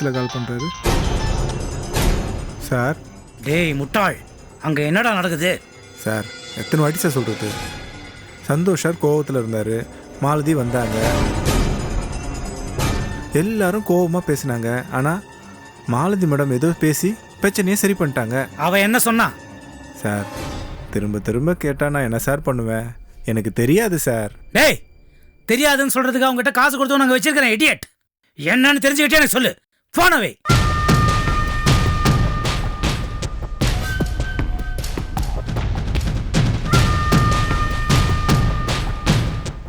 இந்நேரத்தில் கால் பண்ணுறாரு சார். டேய் முட்டாள். அங்க என்னடா நடக்குது? சார் எத்தனை வாட்டி சார் சொல்கிறது சந்தோஷ் சார் கோவத்தில் இருந்தார். மாலதி வந்தாங்க. எல்லாரும் கோவமாக பேசினாங்க. ஆனால் மாலதி மேடம் ஏதோ பேசி பிரச்சனையை சரி பண்ணிட்டாங்க. அவ என்ன சொன்னா? சார் திரும்ப திரும்ப கேட்டால் நான் என்ன சார் பண்ணுவேன்? எனக்கு தெரியாது சார். டேய் தெரியாதுன்னு சொல்றதுக்கு அவங்ககிட்ட காசு கொடுத்து நாங்க வச்சிருக்கிறேன் இடியட் என்னன்னு தெரிஞ்சுக்கிட்டே எனக்கு சொல்லு. போனவே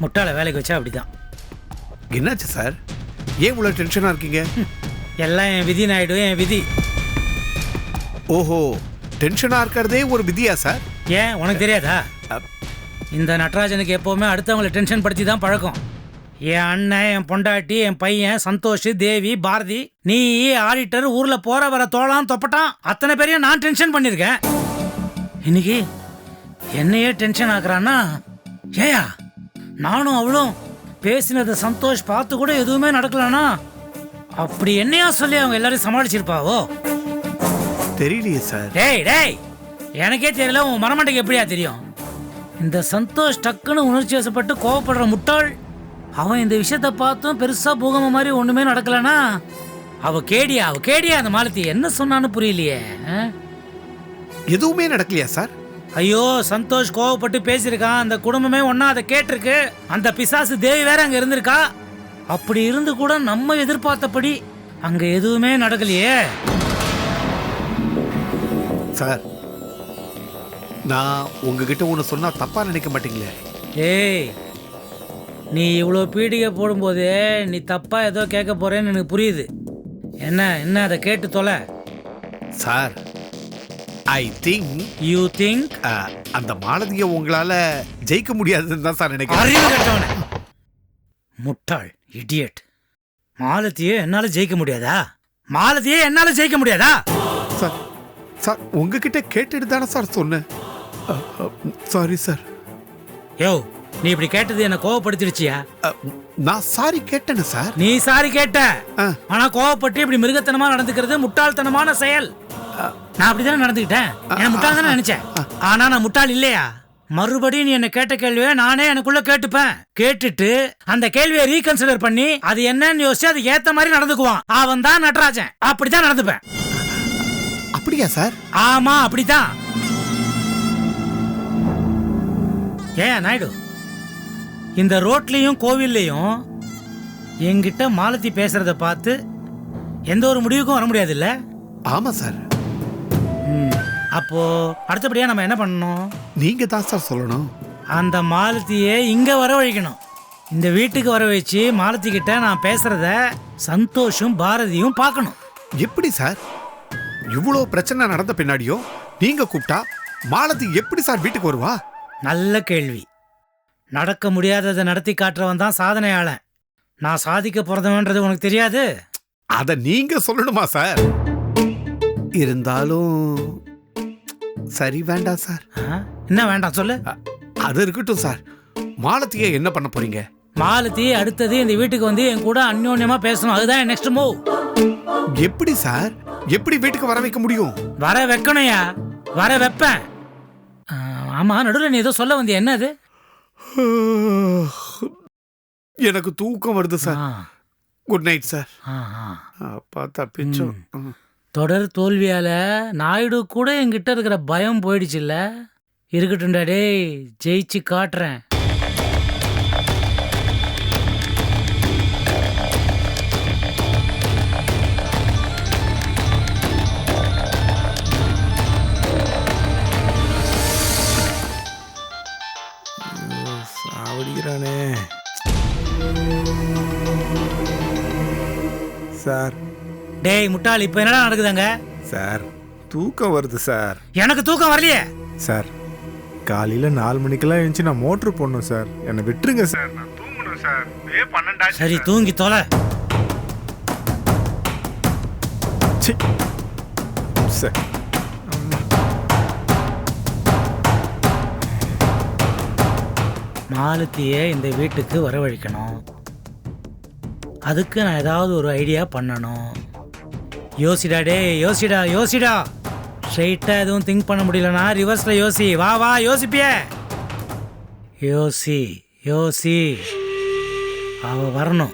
முட்டாளை வேலைக்கு வச்சா அப்படிதான். என்னாச்சு சார்? ஏன் இவ்வளோ டென்ஷனாக இருக்கீங்க? எல்லாம் என் விதி நாயிடும் என் விதி. ஓஹோ டென்ஷனாக இருக்கிறதே ஒரு விதியா சார்? ஏன்? உனக்கு தெரியாதா? இந்த நட்ராஜனுக்கு எப்பவுமே அடுத்தவங்களை டென்ஷன் படுத்தி தான் பழக்கம். என் அண்ணன் என் பொண்டாட்டி என் பையன் சந்தோஷ் தேவி பாரதி நீ ஆடிட்டர் ஊர்ல போற வர தோளான் தொப்பட்டான். அத்தனை பேரையும் நான் டென்ஷன் பண்ணிருக்கேன் இன்னைக்கு என்னையே டென்ஷன் ஆக்குறான்னா ஏயா நானும் அவளும் பேசினதை சந்தோஷ் பார்த்து கூட எதுவுமே நடக்கலனா அப்படி என்னையா சொல்லி அவங்க எல்லாரையும் சமாளிச்சிருப்பாவோ? தெரியலையே சார். டேய் டேய் எனக்கே தெரியல உன் மரமண்டைக்கு எப்படியா தெரியும்? இந்த சந்தோஷ் டக்குன்னு உணர்ச்சி வசப்பட்டு கோவப்படுற முட்டாள். அவன் இந்த விஷயத்த பார்த்தும் பெருசா பூகம மாதிரி ஒண்ணுமே நடக்கலனா? அவ கேடியா அவ கேடியா அந்த மாலத்தி என்ன சொன்னான்னு புரியலையே? எதுவுமே நடக்கலையா சார்? ஐயோ சந்தோஷ் கோவப்பட்டு பேசியிருக்கான் அந்த குடும்பமே ஒன்னா அதை கேட்டிருக்கு. அந்த பிசாசு தேவி வேற அங்க இருந்திருக்கா? அப்படி இருந்து கூட நம்ம எதிர்பார்த்தபடி அங்க எதுவுமே நடக்கலையே. சார் நான் உங்ககிட்ட ஒன்று சொன்னால் தப்பாக நினைக்க மாட்டீங்களே? ஏய் நீ இவ்வளோ பீடிகை போடும்போதே நீ தப்பா ஏதோ கேட்க போறேன்னு எனக்கு புரியுது. என்ன என்ன அதை கேட்டு தொலை? Sir I think you think அந்த மாலதியை உங்களால் ஜெயிக்க முடியாதுன்னு தான் சார் நினைக்கிறேன். அறிவு கட்டவன. முட்டாள் இடியட் மாலத்தியே என்னால ஜெயிக்க முடியாதா? மாலத்தியே என்னால ஜெயிக்க முடியாதா? சார் சார் உங்ககிட்ட கேட்டுட்டு தானே சார் சொன்னேன். Sorry sir. யோ நீ இப்படி கேட்டது என்ன கோவப்படுத்திடுச்சியா? நான் சாரி கேட்டேனே சார். நீ சாரி கேட்ட. ஆனா கோவப்பட்டு இப்படி மிருகத்தனமா நடந்துக்கிறது முட்டாள்தனமான செயல். நான் அப்படிதானே நடந்துக்கிட்டேன். என்ன முட்டாள் தானே நினைச்சேன். ஆனா நான் முட்டாள் இல்லையா? மறுபடியும் நீ என்ன கேட்ட கேள்வியை நானே எனக்குள்ள கேட்டுப்பேன். கேட்டுட்டு அந்த கேள்வியை ரீகன்சிடர் பண்ணி அது என்னன்னு யோசிச்சு அதுக்கு ஏத்த மாதிரி நடந்துக்குவான். அவன் தான் நடராஜன். அப்படிதான் நடந்துப்பேன். அப்படியா சார்? ஆமா அப்படிதான் ஏன் நாயுடு? இந்த ரோட்லயும் கோவில்லையும் என்கிட்ட மாலத்தி பேசுறத பார்த்து எந்த ஒரு முடிவுக்கும் வர முடியாது இல்ல ஆமாம் சார் அப்போ அடுத்தபடியா நம்ம என்ன பண்ணணும்? நீங்க தான் சார் சொல்லணும். அந்த மாலத்தியை இங்க வரவழைக்கணும் இந்த வீட்டுக்கு வர வச்சு மாலத்தி கிட்ட நான் பேசுறத சந்தோஷும் பாரதியும் பார்க்கணும். எப்படி சார்? இவ்வளோ பிரச்சனை நடந்த பின்னாடியும் நீங்க கூப்பிட்டா மாலதி எப்படி சார் வீட்டுக்கு வருவா? நல்ல கேள்வி. நடக்க முடியாததை நடத்தி காட்டுறவன் தான் சாதனையாளன். நான் சாதிக்க பிறந்தவன்றது உனக்கு தெரியாது? அத நீங்க சொல்லணுமா சார்? இருந்தாலும் சரி வேண்டாம் சார். ஆ? என்ன வேண்டாம் சொல்லு. அது இருக்கட்டும் சார். மாலத்தியை என்ன பண்ண போறீங்க? மாலதி அடுத்தது இந்த வீட்டுக்கு வந்து என் கூட அந்யோன்யமா பேசணும். அதுதான் நெக்ஸ்ட் மூவ் எப்படி சார்? எப்படி வீட்டுக்கு வர வைக்க முடியும்? வர வைக்கணும்யா. வர வைப்பேன். ஆமா நடுவில் நீ ஏதோ சொல்ல வந்திய? என்ன அது எனக்கு தூக்கம் வருது சார் குட் நைட் சார். அப்பா தப்பிச்சோம். தொடர் தோல்வியால நாயுடு கூட என்கிட்ட இருக்கிற பயம் போயிடுச்சுல்ல இருக்கட்டும்டா டேய் ஜெயிச்சு காட்டுறேன். சார். டேய் முட்டாள் இப்போ என்னடா நடக்குதாங்க? சார் தூக்கம் வருது சார். எனக்கு தூக்கம் வரலையே. சார் காலையில் நாலு மணிக்கெல்லாம் எழுந்துச்சு நான் மோட்ரு போடணும் சார். என்னை விட்டுருங்க சார் நான் தூங்கணும் சார். ஏ பன்னெண்டாச்சு சரி தூங்கி தொலை. சி. சார் மாலத்தியை இந்த வீட்டுக்கு வரவழைக்கணும். அதுக்கு நான் ஏதாவது ஒரு ஐடியா பண்ணணும். யோசிடா டே யோசிடா யோசிடா. ஸ்ட்ரைட்டாக எதுவும் திங்க் பண்ண முடியலனா ரிவர்ஸில் யோசி. வா வா யோசிப்பியே. யோசி யோசி. அவ வரணும்.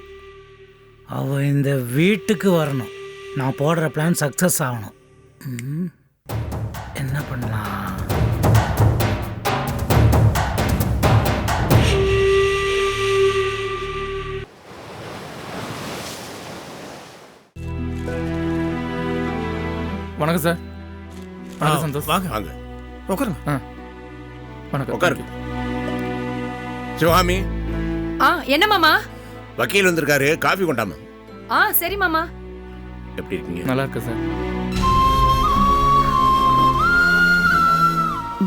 அவ இந்த வீட்டுக்கு வரணும். நான் போடுற பிளான் சக்ஸஸ் ஆகணும். ம், என்ன பண்ணலாம்? வணக்கம் சார். வணக்கம் சந்தோஷ். வாங்க. வாங்க. உட்காருங்க. வணக்கம். உட்காருங்க. சிவகாமி ஆ என்ன மாமா? வக்கீல் வந்திருக்காரு காஃபி கொண்டாமா. ஆ சரி மாமா. எப்படி இருக்கீங்க? நல்லா இருக்கு சார்.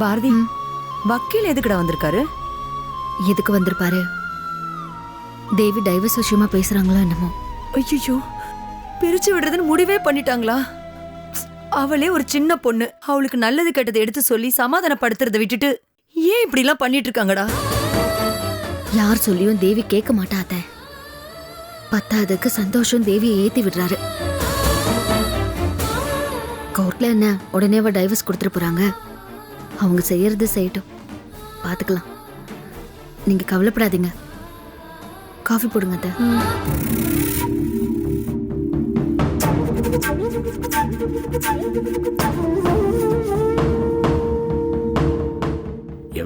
பாரதி வக்கீல் எதுக்குடா வந்திருக்காரு? எதுக்கு வந்திருப்பாரு? தேவி டைவர்ஸ் விஷயமா பேசுறாங்களோ என்னமோ? ஐயோ பிரிச்சு விடுறதுன்னு முடிவே பண்ணிட்டாங்களா? அவளே ஒரு சின்ன பொண்ணு. அவளுக்கு நல்லது கெட்டதை எடுத்து சொல்லி சமாதானப்படுத்துறத விட்டுட்டு ஏன் இப்படி எல்லாம் பண்ணிட்டு இருக்காங்கடா? யார் சொல்லியும் தேவி கேட்க மாட்டாத பத்தாததுக்கு சந்தோஷம் தேவியை ஏத்தி விடுறாரு. கோர்ட்ல என்ன உடனேவா டைவர்ஸ் கொடுத்துட்டு போறாங்க. அவங்க செய்யறது செய்யட்டும். பாத்துக்கலாம். நீங்க கவலைப்படாதீங்க. காஃபி போடுங்க அத்தை.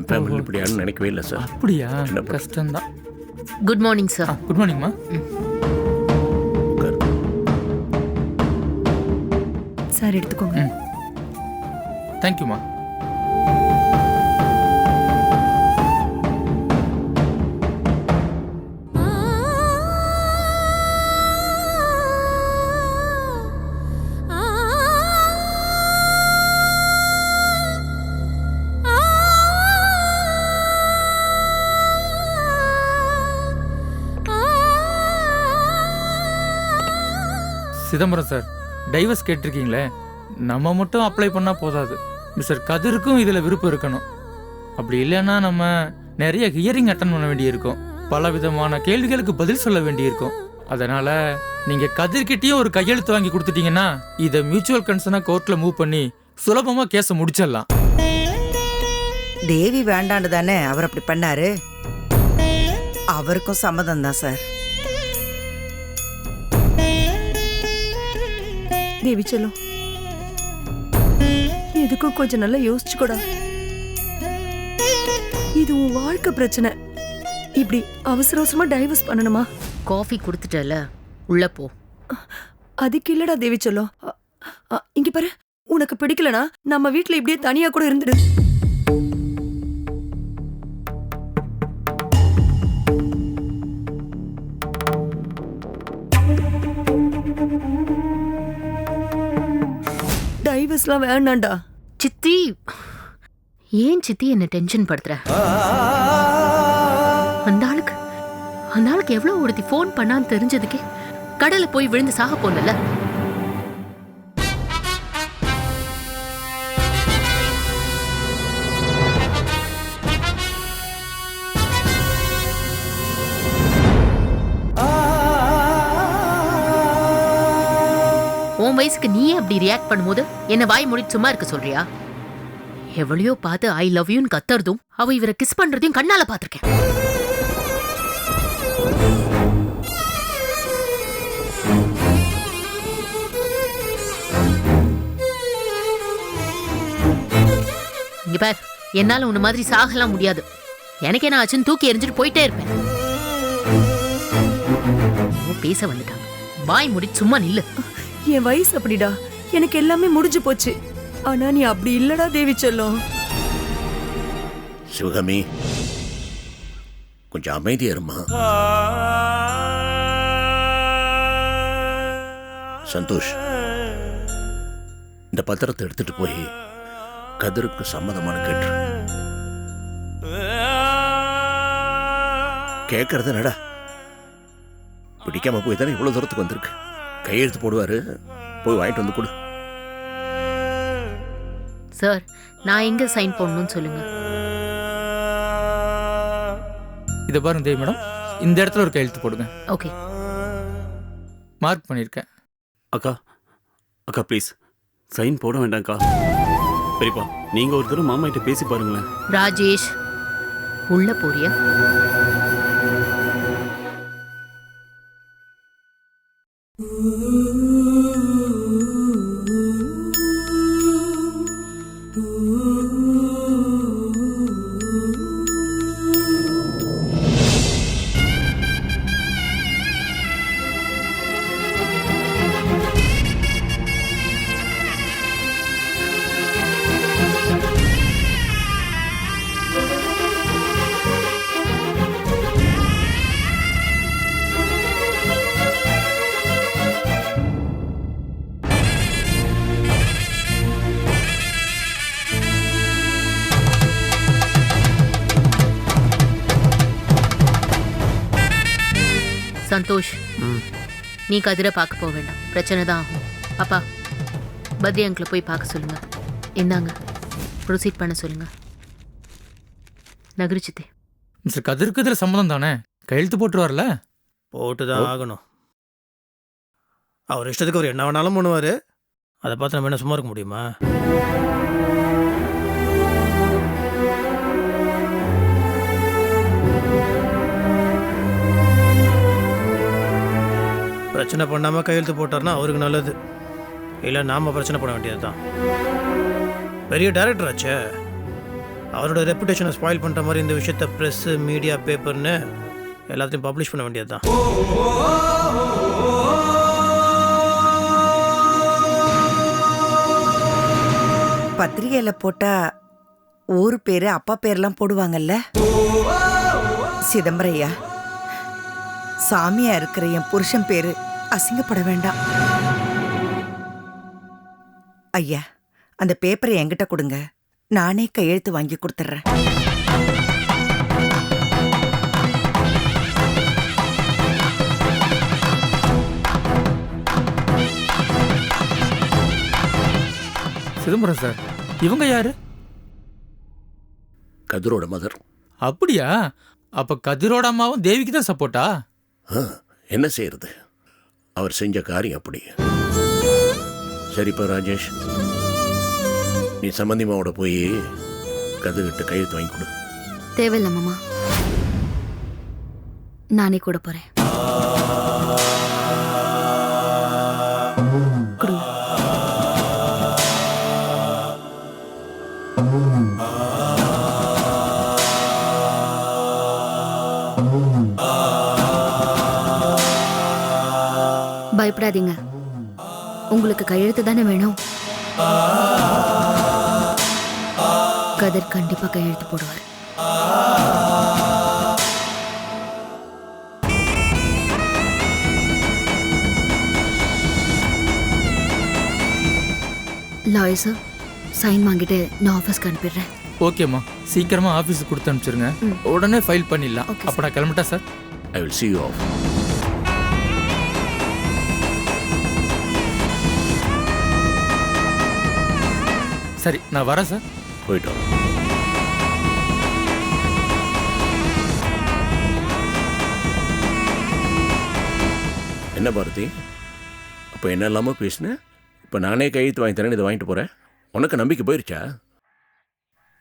என் ஃபேமிலி இப்படியான்னு நினைக்கவே இல்லை சார் அப்படியா? கஷ்டம்தான். குட் மார்னிங் சார் குட் மார்னிங்மா. சார் எடுத்துக்கோங்க தேங்க்யூமா சிதம்பரம் சார் டைவர்ஸ் கேட்டிருக்கீங்களே? நம்ம மட்டும் அப்ளை பண்ணால் போதாது. மிஸ்டர் கதிருக்கும் இதில் விருப்பம் இருக்கணும். அப்படி இல்லைன்னா நம்ம நிறைய ஹியரிங் அட்டன் பண்ண வேண்டியிருக்கும். பல விதமான கேள்விகளுக்கு பதில் சொல்ல வேண்டியிருக்கும். அதனால் நீங்கள் கதிர்கிட்டையும் ஒரு கையெழுத்து வாங்கி கொடுத்துட்டீங்கன்னா இதை மியூச்சுவல் கன்சர்னாக கோர்ட்டில் மூவ் பண்ணி சுலபமாக கேஸை முடிச்சிடலாம். தேவி வேண்டான்னு தானே அவர் அப்படி பண்ணாரு? அவருக்கும் சம்மதம் தான் சார். தேவி செல்லும் எதுக்கும் கொஞ்சம் நல்லா யோசிச்சுக்கோடா இது உன் வாழ்க்கை பிரச்சனை. இப்படி அவசர அவசரமா டைவர்ஸ் பண்ணணுமா? காஃபி கொடுத்துட்டல உள்ள போ. அதுக்கு இல்லடா தேவி செல்லம் இங்க பாரு. உனக்கு பிடிக்கலனா நம்ம வீட்ல இப்படியே தனியா கூட இருந்துடு. சர்வீஸ்லாம் வேணாண்டா. சித்தி! ஏன் சித்தி என்ன டென்ஷன் படுத்துற? அந்த ஆளுக்கு அந்த ஆளுக்கு எவ்வளவு ஒருத்தி ஃபோன் பண்ணான்னு தெரிஞ்சதுக்கே கடல்ல போய் விழுந்து சாக போனல வயசுக்கு நீயே அப்படி ரியாக்ட் பண்ணும்போது என்ன வாய் மூடிட்டு சும்மா இருக்க சொல்றியா? எவ்வளையோ பார்த்து ஐ லவ் யூன்னு கத்துறதும் அவ இவரை கிஸ் பண்றதையும் கண்ணால பாத்திருக்கேன் இங்க பார் என்னால உன்ன மாதிரி சாகலாம் முடியாது. எனக்கு என்ன ஆச்சுன்னு தூக்கி எரிஞ்சிட்டு போயிட்டே இருப்பேன். பேச வந்துட்டாங்க வாய் முடி சும்மா நில்லு. என் வயசு அப்படிடா. எனக்கு எல்லாமே முடிஞ்சு போச்சு. ஆனா நீ அப்படி இல்லடா தேவி செல்லம். சிவகாமி கொஞ்சம் அமைதியா இருமா? சந்தோஷ் இந்த பத்திரத்தை எடுத்துட்டு போய் கதிருக்கு சம்மதமான கேட்டு கேட்கறது என்னடா? பிடிக்காம போய் தானே இவ்வளவு தூரத்துக்கு வந்திருக்கு? கையெழுத்து போடுவாரு. போய் வாங்கிட்டு வந்து கொடு. சார் நான் எங்க சைன் பண்ணணும்னு சொல்லுங்க. இதை பாருங்க தேவி மேடம். இந்த இடத்துல ஒரு கையெழுத்து போடுங்க. ஓகே. மார்க் பண்ணியிருக்கேன். அக்கா அக்கா ப்ளீஸ் சைன் போட வேண்டாம்க்கா. பெரியப்பா நீங்க ஒரு தடவை மாமா கிட்ட பேசி பாருங்களேன். ராஜேஷ் உள்ள போறியா? சந்தோஷ். நீ கதிரை பார்க்க போக வேண்டாம். பிரச்சனை தான் ஆகும். அப்பா பத்ரி அங்கிளை போய் பார்க்க சொல்லுங்க. இந்தாங்க. ப்ரொசீட் பண்ண சொல்லுங்க. நகரிச்சித்தே மிஸ்டர் கதிருக்கு இதில் சம்மதம் தானே? கையெழுத்து போட்டுருவார்ல? போட்டு தான் ஆகணும். அவர் இஷ்டத்துக்கு அவர் என்ன வேணாலும் பண்ணுவார். அதை பார்த்து நம்ம என்ன சும்மா இருக்க முடியுமா? பிரச்சனை பண்ணாமல் கையெழுத்து போட்டார்னா அவருக்கு நல்லது. இல்லை நாம் பிரச்சனை பண்ண வேண்டியது தான் பெரிய டேரக்டர் ஆச்சே. அவரோட ரெப்புடேஷனை ஸ்பாயில் பண்ணுற மாதிரி இந்த விஷயத்த ப்ரெஸ்ஸு மீடியா பேப்பர்னு எல்லாத்தையும் பப்ளிஷ் பண்ண வேண்டியது தான் பத்திரிகையில போட்டால் ஊர் பேர் அப்பா பேர்லாம் போடுவாங்கல்ல? சிதம்பரையா? சாமியா இருக்கிற என் புருஷன் பேரு அசிங்கப்பட வேண்டாம். ஐயா அந்த பேப்பரை என்கிட்ட கொடுங்க. நானே கையெழுத்து வாங்கி கொடுத்துட்றேன். சிதம்பரம் சார் இவங்க யாரு? கதிரோட மதர். அப்படியா? அப்ப கதிரோட அம்மாவும் தேவிக்கு தான் சப்போர்ட்டா? என்ன செய்யறது? அவர் செஞ்ச காரியம் அப்படி. சரிப்பா ராஜேஷ் நீ சம்பந்திமாவோட போய் கதுகிட்டு கையெழுத்து வாங்கி கொடு. தேவையில்லை மாமா. நானே கூட போறேன். பயப்படாதீங்க. உங்களுக்கு கையெழுத்து தானே வேணும்? கதிர் கண்டிப்பா கையெழுத்து போடுவார். லாயர் சார் சைன் வாங்கிட்டு நான் ஆஃபீஸ்க்கு அனுப்பிடுறேன். ஓகேம்மா சீக்கிரமா ஆஃபீஸுக்கு கொடுத்து அனுப்பிச்சிருங்க. உடனே ஃபைல் பண்ணிடலாம். அப்ப நான் கிளம்பிட்டா sir? I will see you off. சரி நான் வரேன் சார். போயிட்டு வா. என்ன பாரதி? அப்போ என்ன இல்லாமல் பேசினேன் இப்போ நானே கையெழுத்து வாங்கி தரேன் இதை வாங்கிட்டு போகிறேன் உனக்கு நம்பிக்கை போயிருச்சா?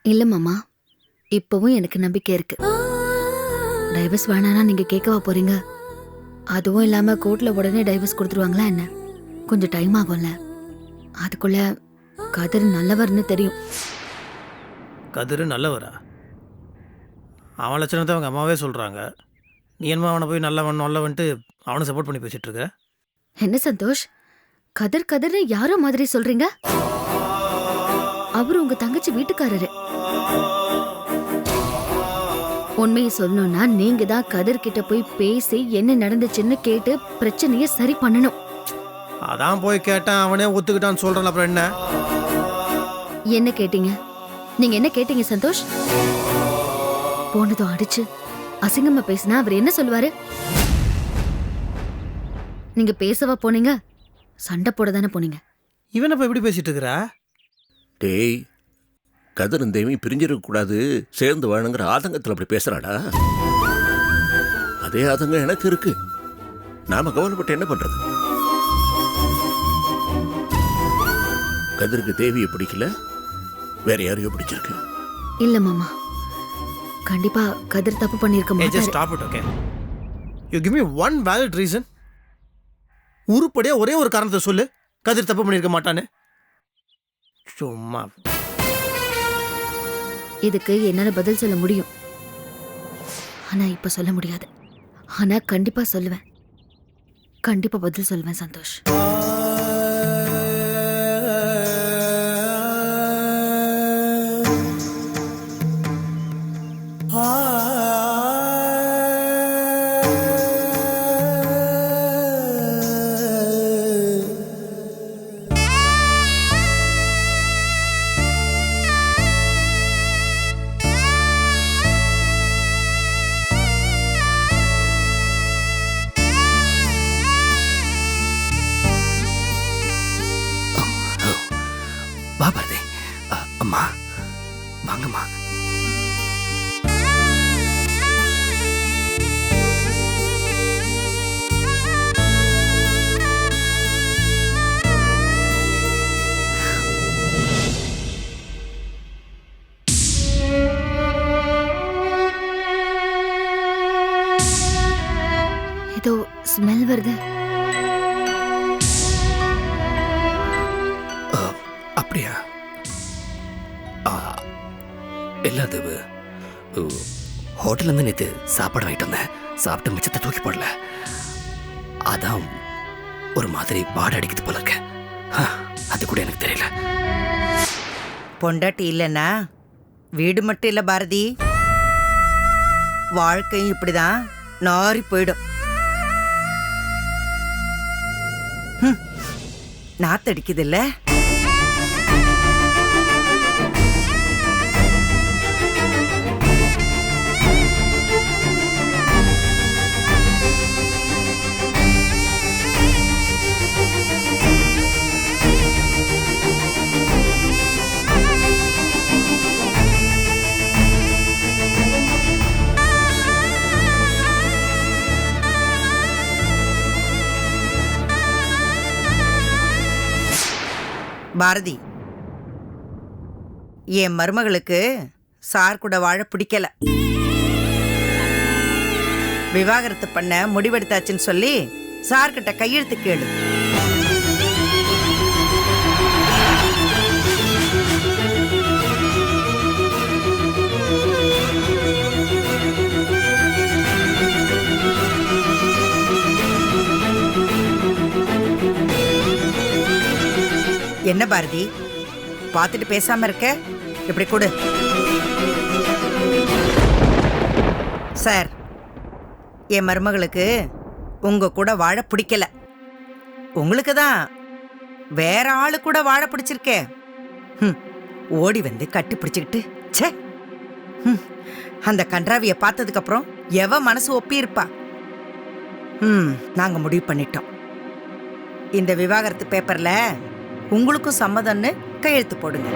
இல்ல மாமா இப்பவும் எனக்கு நம்பிக்கை இருக்கு. டைவர்ஸ் வேணானா நீங்க கேட்கவா போறீங்க? அதுவும் இல்லாம கோர்ட்ல உடனே டைவர்ஸ் கொடுத்துருவாங்களா என்ன? கொஞ்சம் டைம் ஆகும்ல. அதுக்குள்ள கதிர் நல்லவர்னு தெரியும். கதிர் நல்லவரா? அவன் லட்சணத்தை அவங்க அம்மாவே சொல்கிறாங்க நீ என்னமோ அவனை போய் நல்லவன் நல்லவன்ட்டு அவனை சப்போர்ட் பண்ணி பேசிட்டு இருக்க. என்ன சந்தோஷ்? கதிர் கதிர்னு யாரோ மாதிரி சொல்றீங்க? அவரு உங்க தங்கச்சி வீட்டுக்காரரு. உண்மையை சொல்லணும்னா நீங்க தான் கதிர் கிட்ட போய் பேசி என்ன நடந்துச்சுன்னு கேட்டு பிரச்சனையை சரி பண்ணணும். அதான் போய் கேட்டேன் அவனே ஒத்துக்கிட்டான்னு சொல்கிறான் அப்புறம் என்ன? என்ன கேட்டீங்க? நீங்க என்ன கேட்டீங்க சந்தோஷ்? போனதும் அடிச்சு அசிங்கமா பேசினா அவர் என்ன சொல்லுவாரு? நீங்க பேசவா போனீங்க? சண்டை போட தானே போனீங்க? இவன் இப்போ எப்படி பேசிட்டு இருக்கிறா? டேய் கதிரும் தேவி பிரிஞ்சிருக்கக்கூடாது சேர்ந்து வாழுங்கிற ஆதங்கத்தில் அப்படி பேசுகிறாடா அதே ஆதங்கம் எனக்கு இருக்கு. நாம கவலைப்பட்டு என்ன பண்ணுறது கதிருக்கு தேவியை பிடிக்கல? வேற யாரையோ பிடிச்சிருக்கு. இல்ல மாமா. கண்டிப்பா கதிர் தப்பு பண்ணிருக்க ஏ ஜஸ்ட் மாட்டாரு. Stop it okay you give me one valid reason உருப்படியா ஒரே ஒரு காரணத்தை சொல்லு. கதிர் தப்பு பண்ணியிருக்க மாட்டான்னு. சும்மா. இதுக்கு என்னால பதில் சொல்ல முடியும். ஆனா இப்ப சொல்ல முடியாது. ஆனா கண்டிப்பா சொல்லுவேன். கண்டிப்பா பதில் சொல்லுவேன் சந்தோஷ். அம்மா வாங்கம்மா. நேற்று சாப்பாடு வாங்கிட்டு வந்தேன். சாப்பிட்டு மிச்சத்தை தூக்கி போடல. அதான் ஒரு மாதிரி பாடு அடிக்குது போல இருக்க. அது கூட எனக்கு தெரியல. பொண்டாட்டி இல்லைன்னா வீடு மட்டும் இல்ல பாரதி. வாழ்க்கையும் இப்படிதான் நாறி போயிடும். நாத்தடிக்குது இல்லை? பாரதி. என் மருமகளுக்கு சார் கூட வாழ பிடிக்கல. விவாகரத்து பண்ண முடிவெடுத்தாச்சுன்னு சொல்லி சார்கிட்ட கையெழுத்து கேளு. என்ன பாரதி? பார்த்துட்டு பேசாம இருக்க? இப்படி கொடு. சார் என் மருமகளுக்கு உங்க கூட வாழ பிடிக்கல. உங்களுக்கு தான் வேற ஆளு கூட வாழ பிடிச்சிருக்கே. ம் ஓடி வந்து கட்டி பிடிச்சுக்கிட்டு ச்சே. ம் அந்த கன்றாவிய பார்த்ததுக்கு அப்புறம் எவ மனசு ஒப்பியிருப்பா? ம் நாங்க முடிவு பண்ணிட்டோம். இந்த விவாகரத்து பேப்பர்ல உங்களுக்கும் சம்மதம்னு கையெழுத்து போடுங்க.